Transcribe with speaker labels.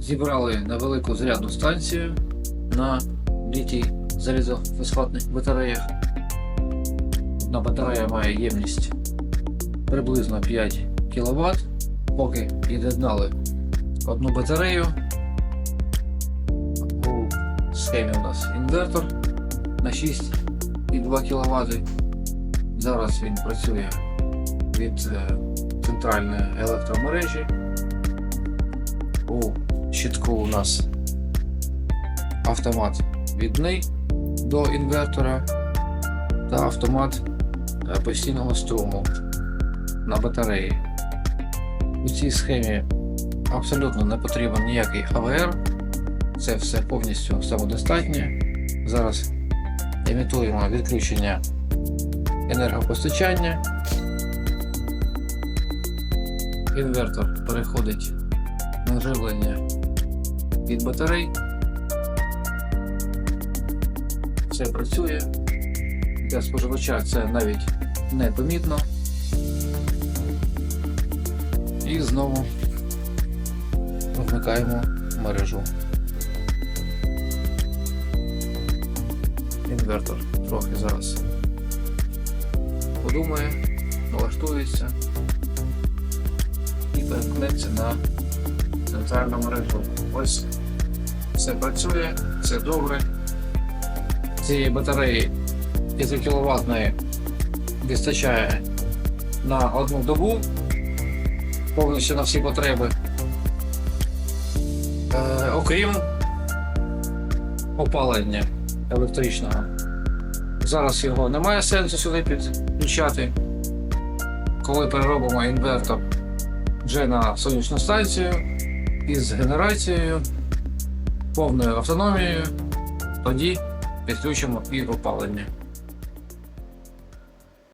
Speaker 1: Зібрали невелику зарядну станцію на літій залізофосфатних батареях. Одна батарея має ємність приблизно 5 кВт. Поки під'єднали одну батарею. У схемі у нас інвертор на 6,2 кВт. Зараз він працює від е, центральної електромережі. У щитку у нас автомат відний до інвертора та автомат е, постійного струму на батареї. У цій схемі абсолютно не потрібен ніякий АВР. Це все повністю самодостатнє. Зараз імітуємо відключення енергопостачання. Інвертор переходить на живлення від батарей. Все працює. Для споживача це навіть непомітно. І знову вмикаємо мережу. Інвертор трохи зараз подумає, налаштується і перемкнеться на центральну мережу. Ось все працює, все добре. Цієї батареї 5 кВт вистачає на одну добу повністю на всі потреби. Е, окрім опалення електричного. Зараз його немає сенсу сюди підключати. Коли переробимо інвертор вже на сонячну станцію із генерацією, повною автономією, тоді підключимо і опалення.